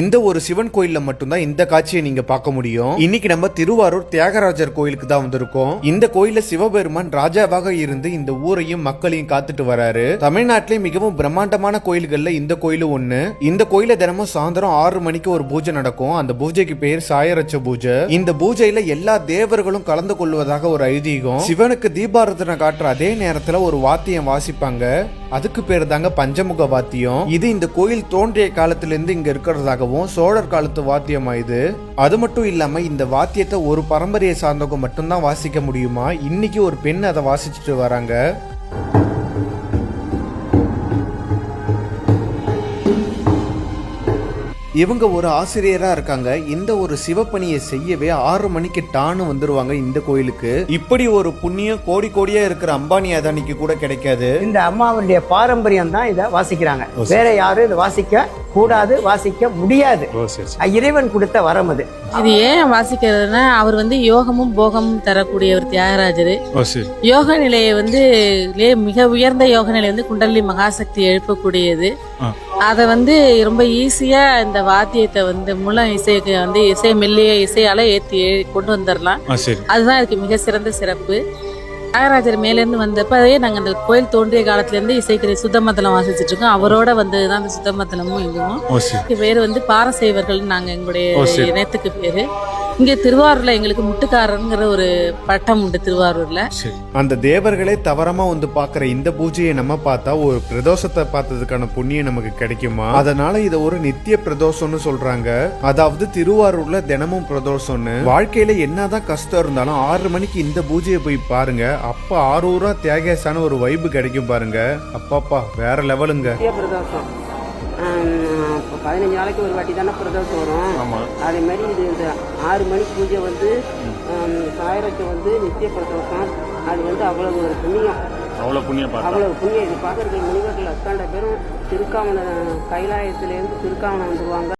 இந்த ஒரு சிவன் கோயில்ல மட்டும்தான் இந்த காட்சியை நீங்க பார்க்க முடியும். இன்னைக்கு நம்ம திருவாரூர் தியாகராஜர் கோயிலுக்கு தான் வந்திருக்கோம். இந்த கோயில சிவபெருமான் ராஜாவாக இருந்து இந்த ஊரையும் மக்களையும் காத்துட்டு வராரு. தமிழ்நாட்டிலே மிகவும் பிரம்மாண்டமான கோயில்கள்ல இந்த கோயிலும் ஒண்ணு. இந்த கோயில தினமும் சாயந்தரம் ஆறு மணிக்கு ஒரு பூஜை நடக்கும். அந்த பூஜைக்கு பேர் சாயரச்ச பூஜை. இந்த பூஜையில எல்லா தேவர்களும் கலந்து கொள்வதாக ஒரு ஐதீகம். சிவனுக்கு தீபாரதனை காட்டுற அதே நேரத்துல ஒரு வாத்தியம் வாசிப்பாங்க. அதுக்கு பேர் தாங்க பஞ்சமுக வாத்தியம் இது இந்த கோயில் தோன்றிய காலத்திலிருந்து இங்க இருக்கிறதாகவும் சோழர் காலத்து வாத்தியமா இது? அது மட்டும் இல்லாம இந்த வாத்தியத்தை ஒரு பரம்பரையை சார்ந்தவங்க மட்டும்தான் வாசிக்க முடியுமா? இன்னைக்கு ஒரு பெண் அதை வாசிச்சுட்டு வராங்க. இவங்க ஒரு ஆசிரியரா இருக்காங்க. இந்த ஒரு சிவப்பணியை செய்யவே ஆறு மணிக்கு டான்னு வந்துருவாங்க இந்த கோயிலுக்கு. இப்படி ஒரு புண்ணியம் கோடி கோடியா இருக்கிற அம்பானி அதானிக்கு கூட கிடைக்காது. இந்த அம்மாவுடைய பாரம்பரியம் தான் இதை வாசிக்கிறாங்க. வேற யாரும் இதை வாசிக்க கூடாது வாசிக்க முடியாது. இறைவன் கொடுத்த வரம் அது. இது ஏன் வாசிக்கிறதுனா அவர் வந்து யோகமும் போகமும் தரக்கூடியவர் தியாகராஜர். ஓ சரி. யோக நிலையை வந்து மிக உயர்ந்த யோக நிலை வந்து குண்டலி மகாசக்தி எழுப்பக்கூடியது. அதை வந்து ரொம்ப ஈஸியா இந்த வாத்தியத்தை வந்து முழு இசைக்கு வந்து இசை மெல்லிய இசையால ஏத்தி கொண்டு வந்துடலாம் அதுதான் இதுக்கு மிக சிறந்த சிறப்பு. தியாகராஜர் மேலேருந்து வந்தப்பவே நாங்கள் அந்த கோயில் தோன்றிய காலத்துலேருந்து இசைக்கிற சுத்தமத்தலம் வாசிச்சுட்டு இருக்கோம் அவரோட வந்தது தான் அந்த சுத்தமத்தலமும் இதுவும். பேர் வந்து பாரசைவர்கள் நாங்க எங்களுடைய. இனத்துக்கு பேரு. இங்க திருவாரூர்ல எங்களுக்கு முட்டுக்காரங்கிற ஒரு பட்டம் உண்டு திருவாரூர்ல. சரி. அந்த தேவர்களே தவறமா வந்து பாக்குற இந்த பூஜையை நம்ம பார்த்தா ஒரு பிரதோஷத்தை பார்த்ததுக்கான புண்ணியம் நமக்கு கிடைக்குமா? அதனால இத ஒரு நித்திய பிரதோஷம்னு சொல்றாங்க. அதாவது திருவாரூர்ல தினமும் பிரதோஷம்னு. வாழ்க்கையில என்னதான் கஷ்டம் இருந்தாலும் ஆறு மணிக்கு இந்த பூஜையை போய் பாருங்க. அப்ப ஆரூரா தியாகேசான ஒரு வைப்பு கிடைக்கும் பாருங்க. அப்பாப்பா வேற லெவலுங்க. நித்திய பிரதோஷம். பதினஞ்சு நாளைக்கு ஒரு வாட்டி தானே பிரதோஷம் வரும். ஆமாம் அதே மாதிரி இது ஆறு மணி பூஜை வந்து சாயரத்தை வந்து நித்திய பிரதோஷம் அது வந்து அவ்வளவு ஒரு புண்ணியம். அவ்வளோ புண்ணியம் அவ்வளவு புண்ணியம். இது பார்க்கறதுக்கு முனிவர்கள் அத்தாண்ட பேரும் திருக்காவன கைலாயத்திலேருந்து திருக்காவனம் வந்துருவாங்க.